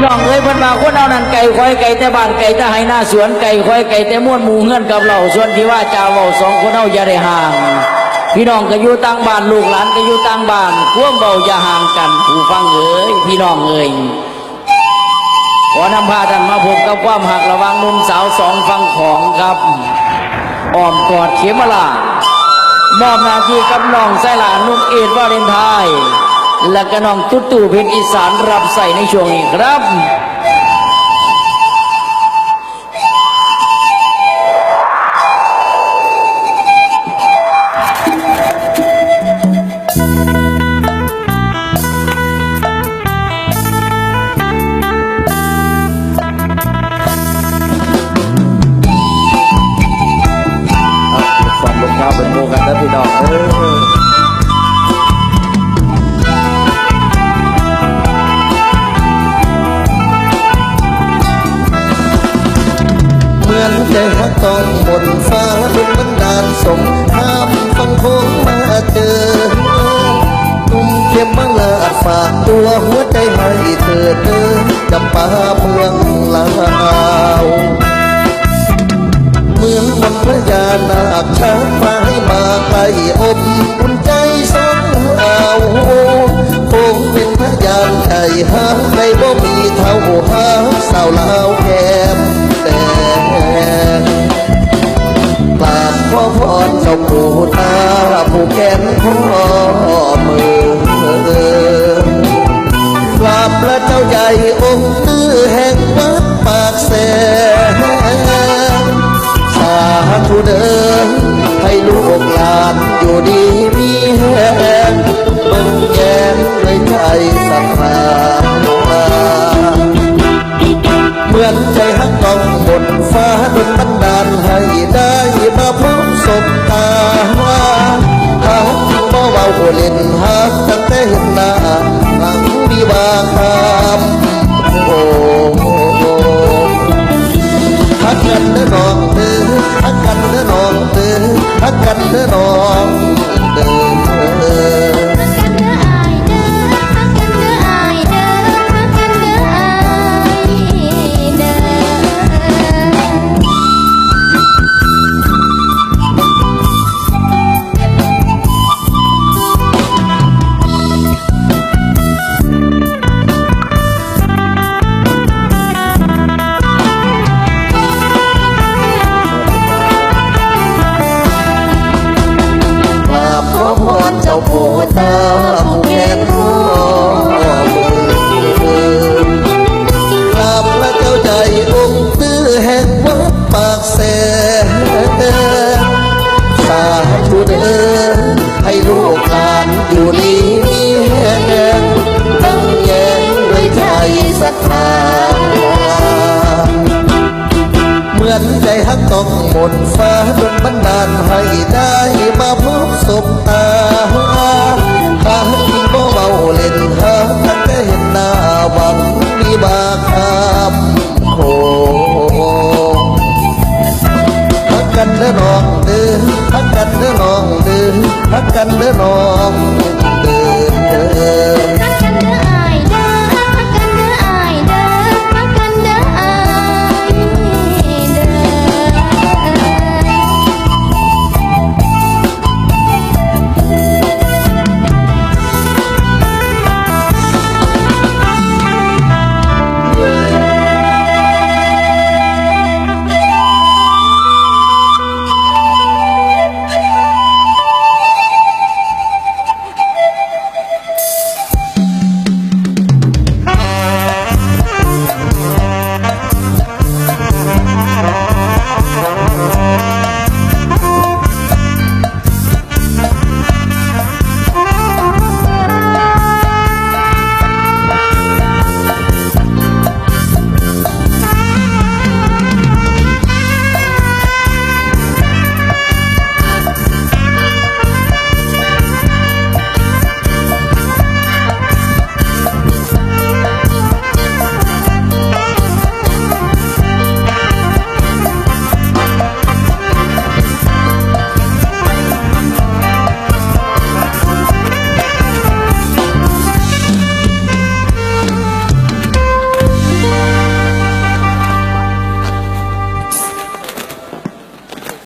พี่น้องเอ้ยเพิ่นมาคนเอานั่นไก่ควายไก่แต่บ้านไก่แต่ให้หน้าสวนไก่ควายไก่แต่ม้วนหมูเฮือนกับเราส่วนที่ว่าจาเว้าสองคนเอาอย่าได้ห่าง พี่น้องก็อยู่ต่างบ้านลูกหลานก็อยู่ต่างบ้านควมเบาอย่าห่างกันผู้ฟังเอ้ยพี่น้องเอ้ยขอนำพาท่านมาพบกับความหักระวังนุ่มสาวสองฟังของครับอ้อมกอดเขมรา มอบนาทีกับน้องไส้หลานนุ่มเอ็ดวาเลนไทน์ และก็น้องตุ๊ตู่เพลงอีสานรับใส่ในช่วงนี้ครับ เหมือนหักต้องบนฟ้าดุบันดาลส่งข้ามฟังโค้งมาเจอนุ่มเข้มมาลาฝากตัวหัวใจให้เธอเดินกับป่าเมืองลาวเมืองบนพระยานาคช้างฟ้าให้มาไกลอบอุ่นใจสองเอาคงเป็นพระยานใจหาใครบ่มีเท่าหาสาวลาว พรเจ้าปู่ตาผู้แก่นพ่อมือกราบพระเจ้าใหญ่องค์ตื้อแห่งวัดปากแสนสาธุเดินให้ลูกหลานอยู่ดีมีแหงเบิ่งแย้มด้วยใจศรั บ่เตาผู้แก่นพ่อมืนกราบพระเจ้าใจองค์ตื้อแห่งวัดปากแสนสาธุเดินให้ลูกหลานอยู่ดีมีแห่งตั้งแยงด้วยใจศรัทธา มือนใจฮักต้องหมดฟ้าดนบันดาลให้ได้มาพบศพตา